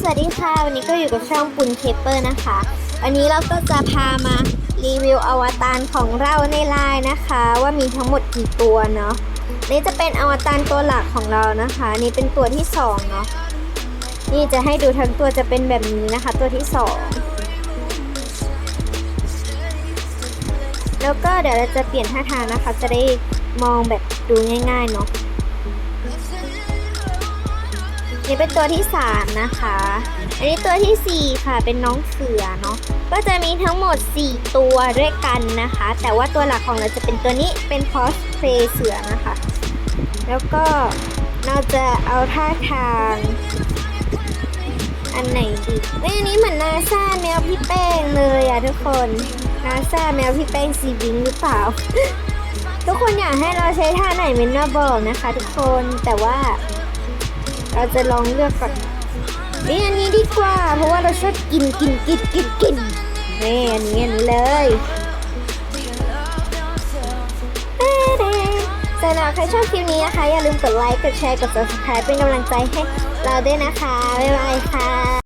สวัสดีค่ะ วันนี้ก็อยู่กับช่องปุนเคเปอร์นะคะ วันนี้เราก็จะพามารีวิวอวตารของเราในไลน์นะคะ ว่ามีทั้งหมดกี่ตัวเนาะนี่จะเป็นอวตารตัวหลักของเรานะคะ นี่เป็นตัวที่สองเนาะนี่จะให้ดูทั้งตัวจะเป็นแบบนี้นะคะ ตัวที่สองแล้วก็เดี๋ยวเราจะเปลี่ยนท่าทางนะคะ จะได้มองแบบดูง่ายๆเนาะ นี่เป็นตัวที่ 3 นะคะ อันนี้ตัวทีสี่ 4 ค่ะเป็นน้องเสือเนาะ ก็จะมีทั้งหมด 4 ตัวด้วยกันนะคะ แต่ว่าตัวหลักของเราจะเป็นตัวนี้เป็นคอสเพลย์เสือนะคะ แล้วก็เราจะเอาท่าทาง อันไหนดีเอ้ยอันนี้เหมือนนาซาแมวพี่แป้งเลยอะทุกคนนาซาแมวพี่แป้งซีบิงหรือเปล่า ทุกคนอยากให้เราใช้ท่าไหนเมนมาบอกนะคะ ทุกคนแต่ว่า เราจะลองเลือกก่อนนี่อันนี้ดีกว่า เพราะว่าเราชอบกินกินกินกินกินนี่อันนี้อันนี้เลยสำหรับใครชอบคลิปนี้นะคะ อย่าลืมกดไลค์ กดแชร์ กด subscribe เป็นกำลังใจให้เราด้วยนะคะ บ๊ายบายค่ะ